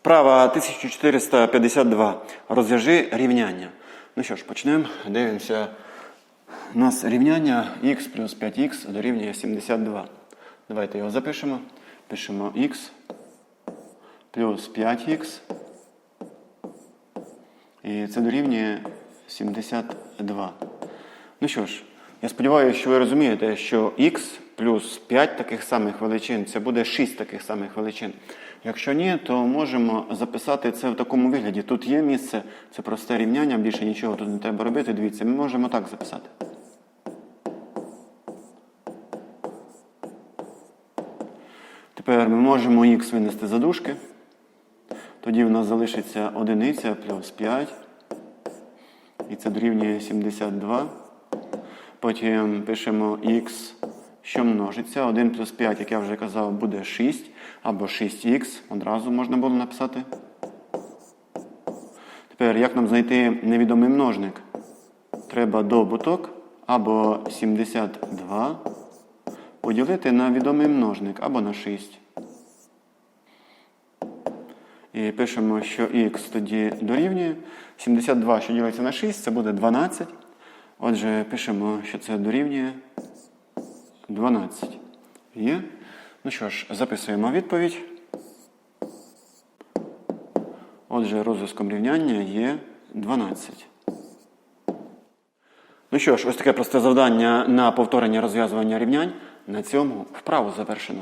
Вправа 1452. Розв'яжи рівняння. Ну що ж, почнемо. Дивимося. У нас рівняння х плюс 5х дорівнює 72. Давайте його запишемо. Пишемо х плюс 5х. І це дорівнює 72. Ну що ж, я сподіваюся, що ви розумієте, що х плюс 5 таких самих величин це буде 6 таких самих величин. Якщо ні, то можемо записати це в такому вигляді. Тут є місце, це просте рівняння, більше нічого тут не треба робити. Дивіться, ми можемо так записати. Тепер ми можемо х винести за дужки. Тоді в нас залишиться одиниця плюс 5. І це дорівнює 72. Потім пишемо х, що множиться. 1 плюс 5, як я вже казав, буде 6. Або 6х. Одразу можна було написати. Тепер, як нам знайти невідомий множник? Треба добуток або 72 поділити на відомий множник або на 6. І пишемо, що х тоді дорівнює. 72, що ділиться на 6, це буде 12. Отже, пишемо, що це дорівнює 12. Є. Ну що ж, записуємо відповідь. Отже, розв'язком рівняння є 12. Ну що ж, ось таке просте завдання на повторення розв'язування рівнянь. На цьому вправу завершено.